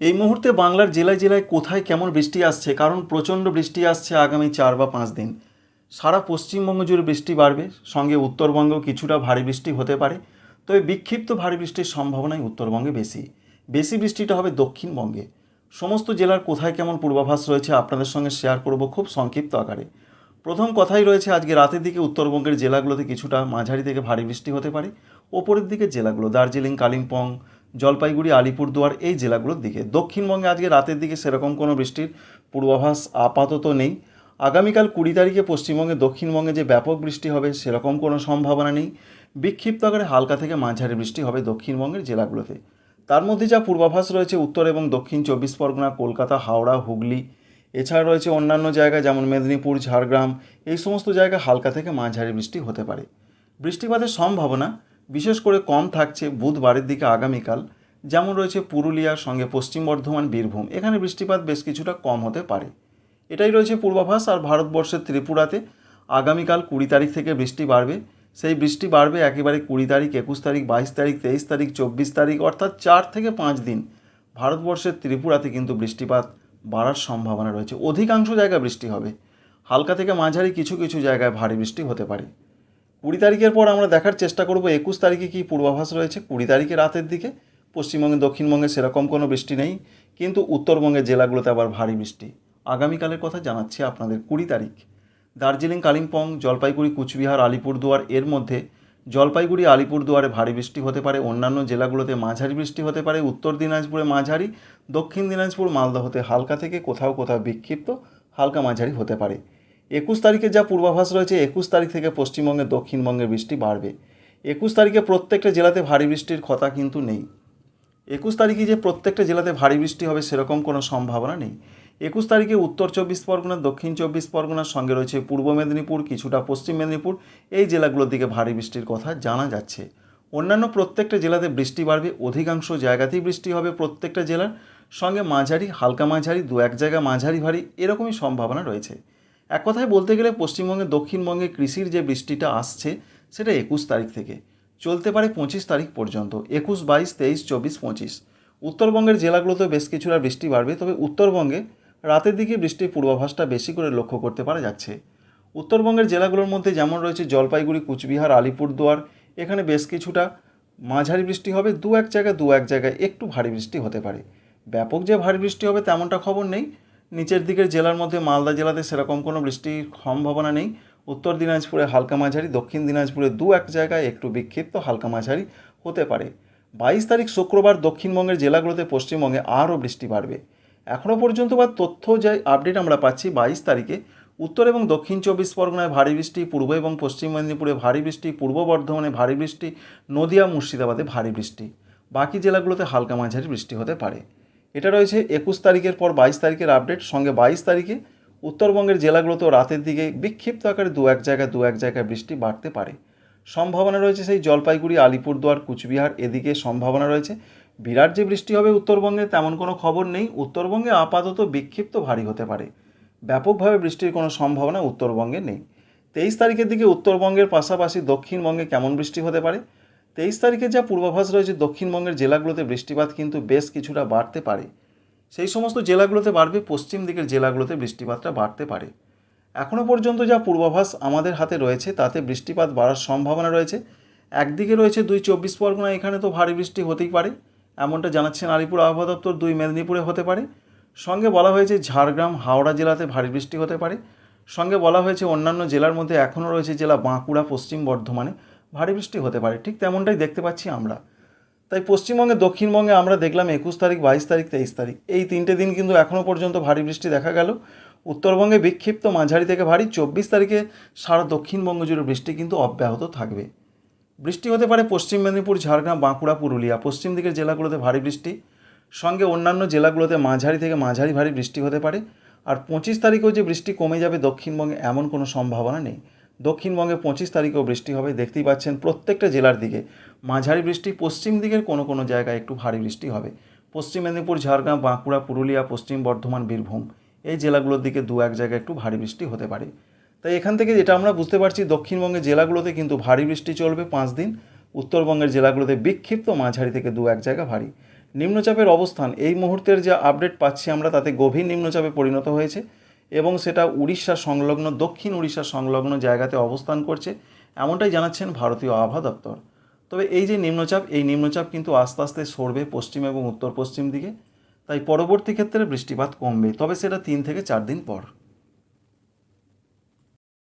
এই মুহূর্তে বাংলার জেলায় জেলায় কোথায় কেমন বৃষ্টি আসছে? কারণ প্রচণ্ড বৃষ্টি আসছে আগামী চার বা পাঁচ দিন। সারা পশ্চিমবঙ্গ জুড়ে বৃষ্টি বাড়বে। সঙ্গে উত্তরবঙ্গেও কিছুটা ভারী বৃষ্টি হতে পারে। তবে বিক্ষিপ্ত ভারী বৃষ্টির সম্ভাবনাই উত্তরবঙ্গে বেশি। বেশি বৃষ্টিটা হবে দক্ষিণবঙ্গে। সমস্ত জেলার কোথায় কেমন পূর্বাভাস রয়েছে আপনাদের সঙ্গে শেয়ার করব খুব সংক্ষিপ্ত আকারে। প্রথম কথাই রয়েছে, আজকে রাতের দিকে উত্তরবঙ্গের জেলাগুলোতে কিছুটা মাঝারি থেকে ভারী বৃষ্টি হতে পারে। ওপরের দিকে জেলাগুলো, দার্জিলিং, কালিম্পং জলপাইগুড়ি, আলিপুরদুয়ার এই জেলাগুলোর দিকে। দক্ষিণবঙ্গে আজকে রাতের দিকে সেরকম কোনো বৃষ্টির পূর্বাভাস আপাতত নেই। আগামীকাল কুড়ি তারিখে পশ্চিমবঙ্গে, দক্ষিণবঙ্গে যে ব্যাপক বৃষ্টি হবে সেরকম কোনো সম্ভাবনা নেই। বিক্ষিপ্ত আকারে হালকা থেকে মাঝারি বৃষ্টি হবে দক্ষিণবঙ্গের জেলাগুলোতে। তার মধ্যে যা পূর্বাভাস রয়েছে উত্তর এবং দক্ষিণ চব্বিশ পরগনা, কলকাতা, হাওড়া, হুগলি, এছাড়া রয়েছে অন্যান্য জায়গা যেমন মেদিনীপুর, ঝাড়গ্রাম, এই সমস্ত জায়গা হালকা থেকে মাঝারি বৃষ্টি হতে পারে। বৃষ্টিপাতের সম্ভাবনা বিশেষ করে কম থাকছে বুধবারের দিকে আগামীকাল, যেমন রয়েছে পুরুলিয়ার সঙ্গে পশ্চিম বর্ধমান, বীরভূম। এখানে বৃষ্টিপাত বেশ কিছুটা কম হতে পারে। এটাই রয়েছে পূর্বাভাস, আর ভারতবর্ষের ত্রিপুরাতে আগামীকাল কুড়ি তারিখ থেকে বৃষ্টি বাড়বে। সেই বৃষ্টি বাড়বে একেবারে কুড়ি তারিখ, একুশ তারিখ, বাইশ তারিখ, তেইশ তারিখ, চব্বিশ তারিখ, অর্থাৎ চার থেকে পাঁচ দিন ভারতবর্ষের ত্রিপুরাতে কিন্তু বৃষ্টিপাত বাড়ার সম্ভাবনা রয়েছে। অধিকাংশ জায়গায় বৃষ্টি হবে। হালকা থেকে মাঝারি কিছু কিছু জায়গায় ভারী বৃষ্টি হতে পারে। কুড়ি তারিখের পর আমরা দেখার চেষ্টা করব একুশ তারিখে কী পূর্বাভাস রয়েছে। কুড়ি তারিখে রাতের দিকে, পশ্চিমবঙ্গে, দক্ষিণবঙ্গে সেরকম কোনো বৃষ্টি নেই, কিন্তু উত্তরবঙ্গের জেলাগুলোতে আবার ভারী বৃষ্টি। আগামীকালের কথা জানাচ্ছি আপনাদের কুড়ি তারিখ। দার্জিলিং, কালিম্পং, জলপাইগুড়ি, কুচবিহার, আলিপুরদুয়ার, এর মধ্যে জলপাইগুড়ি, আলিপুরদুয়ারে ভারী বৃষ্টি হতে পারে। অন্যান্য জেলাগুলোতে মাঝারি বৃষ্টি হতে পারে। উত্তর দিনাজপুরে মাঝারি, দক্ষিণ দিনাজপুর, মালদহতে হালকা থেকে কোথাও কোথাও বিক্ষিপ্ত, হালকা মাঝারি হতে পারে। একুশ তারিখে যা পূর্বাভাস রয়েছে, একুশ তারিখ থেকে পশ্চিমবঙ্গে, দক্ষিণবঙ্গের বৃষ্টি বাড়বে। একুশ তারিখে প্রত্যেকটা জেলাতে ভারী বৃষ্টির কথা কিন্তু নেই। একুশ তারিখে যে প্রত্যেকটা জেলাতে ভারী বৃষ্টি হবে সেরকম কোনো সম্ভাবনা নেই। একুশ তারিখে উত্তর চব্বিশ পরগনা, দক্ষিণ চব্বিশ পরগনার সঙ্গে রয়েছে পূর্ব মেদিনীপুর, কিছুটা পশ্চিম মেদিনীপুর। এই জেলাগুলোর দিকে ভারী বৃষ্টির কথা জানা যাচ্ছে। অন্যান্য প্রত্যেকটা জেলাতে বৃষ্টি বাড়বে, অধিকাংশ জায়গাতেই বৃষ্টি হবে প্রত্যেকটা জেলার। সঙ্গে মাঝারি, হালকা মাঝারি দু এক জায়গা মাঝারি ভারী, এরকমই সম্ভাবনা রয়েছে। এক কথায় বলতে গেলে পশ্চিমবঙ্গে, দক্ষিণবঙ্গে কৃষির যে বৃষ্টিটা আসছে, সেটা একুশ তারিখ থেকে। চলতে পারে পঁচিশ তারিখ পর্যন্ত। একুশ, বাইশ, তেইশ, চব্বিশ, পঁচিশ। উত্তরবঙ্গের জেলাগুলোতেও বেশ কিছুটা বৃষ্টি বাড়বে, তবে উত্তরবঙ্গে রাতের দিকে বৃষ্টির পূর্বাভাসটা বেশি করে লক্ষ্য করতে পারা যাচ্ছে। উত্তরবঙ্গের জেলাগুলোর মধ্যে যেমন রয়েছে জলপাইগুড়ি, কুচবিহার, আলিপুরদুয়ার, এখানে বেশ কিছুটা মাঝারি বৃষ্টি হবে, দু এক জায়গায় দু এক জায়গায় একটু ভারী বৃষ্টি হতে পারে। ব্যাপক যে ভারী বৃষ্টি হবে তেমনটা খবর নেই। নিচের দিকের জেলার মধ্যে মালদা জেলাতে সেরকম কোনো বৃষ্টির সম্ভাবনা নেই। উত্তর দিনাজপুরে হালকা মাঝারি, দক্ষিণ দিনাজপুরে দু এক জায়গায় একটু বিক্ষিপ্ত হালকা মাঝারি হতে পারে। বাইশ তারিখ শুক্রবার দক্ষিণবঙ্গের জেলাগুলোতে পশ্চিমবঙ্গে আরও বৃষ্টি বাড়বে। এখনও পর্যন্ত বা তথ্য যে আপডেট আমরা পাচ্ছি বাইশ তারিখে, উত্তর এবং দক্ষিণ চব্বিশ পরগনায় ভারী বৃষ্টি, পূর্ব এবং পশ্চিম মেদিনীপুরে ভারী বৃষ্টি, পূর্ব বর্ধমানে ভারী বৃষ্টি, নদিয়া, মুর্শিদাবাদে ভারী বৃষ্টি। বাকি জেলাগুলোতে হালকা মাঝারি বৃষ্টি হতে পারে। এটা রয়েছে একুশ তারিখের পর বাইশ তারিখের আপডেট সঙ্গে বাইশ তারিখে উত্তরবঙ্গের জেলাগুলোতেও রাতের দিকে বিক্ষিপ্ত আকারে দু এক জায়গায় দু এক জায়গায় বৃষ্টি বাড়তে পারে। সম্ভাবনা রয়েছে সেই জলপাইগুড়ি, আলিপুরদুয়ার, কুচবিহার এদিকে সম্ভাবনা রয়েছে। বিরাট যে বৃষ্টি হবে উত্তরবঙ্গে তেমন কোনো খবর নেই। উত্তরবঙ্গে আপাতত বিক্ষিপ্ত ভারী হতে পারে। ব্যাপকভাবে বৃষ্টির কোনো সম্ভাবনা উত্তরবঙ্গে নেই। তেইশ তারিখের দিকে উত্তরবঙ্গের পাশাপাশি দক্ষিণবঙ্গে কেমন বৃষ্টি হতে পারে? তেইশ তারিখে যা পূর্বাভাস রয়েছে, দক্ষিণবঙ্গের জেলাগুলোতে বৃষ্টিপাত কিন্তু বেশ কিছুটা বাড়তে পারে। সেই সমস্ত জেলাগুলোতে বাড়বে, পশ্চিম দিকের জেলাগুলোতে বৃষ্টিপাতটা বাড়তে পারে। এখনও পর্যন্ত যা পূর্বাভাস আমাদের হাতে রয়েছে, তাতে বৃষ্টিপাত বাড়ার সম্ভাবনা রয়েছে। একদিকে রয়েছে দুই চব্বিশ পরগনা, এখানে তো ভারী বৃষ্টি হতেই পারে। এমনটা জানাচ্ছেন আলিপুর আবহাওয়া দপ্তর, দুই মেদিনীপুরে হতে পারে। সঙ্গে বলা হয়েছে ঝাড়গ্রাম, হাওড়া জেলাতে ভারী বৃষ্টি হতে পারে। সঙ্গে বলা হয়েছে অন্যান্য জেলার মধ্যে এখনও রয়েছে জেলা বাঁকুড়া, পশ্চিম বর্ধমানে। ভারী বৃষ্টি হতে পারে, ঠিক তেমনটাই দেখতে পাচ্ছি আমরা। তাই পশ্চিমবঙ্গে, দক্ষিণবঙ্গে আমরা দেখলাম একুশ তারিখ, বাইশ তারিখ, তেইশ তারিখ। এই তিনটে দিন কিন্তু এখনও পর্যন্ত ভারী বৃষ্টি দেখা গেল। উত্তরবঙ্গে বিক্ষিপ্ত মাঝারি থেকে ভারী, চব্বিশ তারিখে সারা দক্ষিণবঙ্গ জুড়ে বৃষ্টি কিন্তু অব্যাহত থাকবে। বৃষ্টি হতে পারে পশ্চিম মেদিনীপুর, ঝাড়গ্রাম, বাঁকুড়া, পুরুলিয়া। পশ্চিম দিকের জেলাগুলোতে ভারী বৃষ্টি। সঙ্গে অন্যান্য জেলাগুলোতে মাঝারি থেকে মাঝারি ভারী বৃষ্টি হতে পারে। আর পঁচিশ তারিখেও যে বৃষ্টি কমে যাবে দক্ষিণবঙ্গে এমন কোনো সম্ভাবনা নেই। দক্ষিণবঙ্গে পঁচিশ তারিখেও বৃষ্টি হবে, দেখতেই পাচ্ছেন প্রত্যেকটা জেলার দিকে। মাঝারি বৃষ্টি, পশ্চিম দিকের কোনো কোনো জায়গায় একটু ভারী বৃষ্টি হবে। পশ্চিম মেদিনীপুর, ঝাড়গ্রাম, বাঁকুড়া, পুরুলিয়া, পশ্চিম বর্ধমান, বীরভূম, এই জেলাগুলোর দিকে দু এক জায়গায় একটু ভারী বৃষ্টি হতে পারে। তাই এখান থেকে যেটা আমরা বুঝতে পারছি, দক্ষিণবঙ্গের জেলাগুলোতে কিন্তু ভারী বৃষ্টি চলবে পাঁচ দিন। উত্তরবঙ্গের জেলাগুলোতে বিক্ষিপ্ত মাঝারি থেকে দু এক জায়গা ভারী। নিম্নচাপের অবস্থান, এই মুহূর্তের যে আপডেট পাচ্ছি আমরা, তাতে গভীর নিম্নচাপে পরিণত হয়েছে। এবং সেটা উড়িষ্যা সংলগ্ন, দক্ষিণ উড়িষ্যা সংলগ্ন জায়গাতে অবস্থান করছে, এমনটাই জানাচ্ছেন ভারতীয় আবহাওয়া দপ্তর। তবে এই যে নিম্নচাপ, এই নিম্নচাপ কিন্তু আস্তে আস্তে সরবে পশ্চিম এবং উত্তর পশ্চিম দিকে, তাই পরবর্তী ক্ষেত্রে বৃষ্টিপাত কমবে। তবে সেটা তিন থেকে চার দিন পর।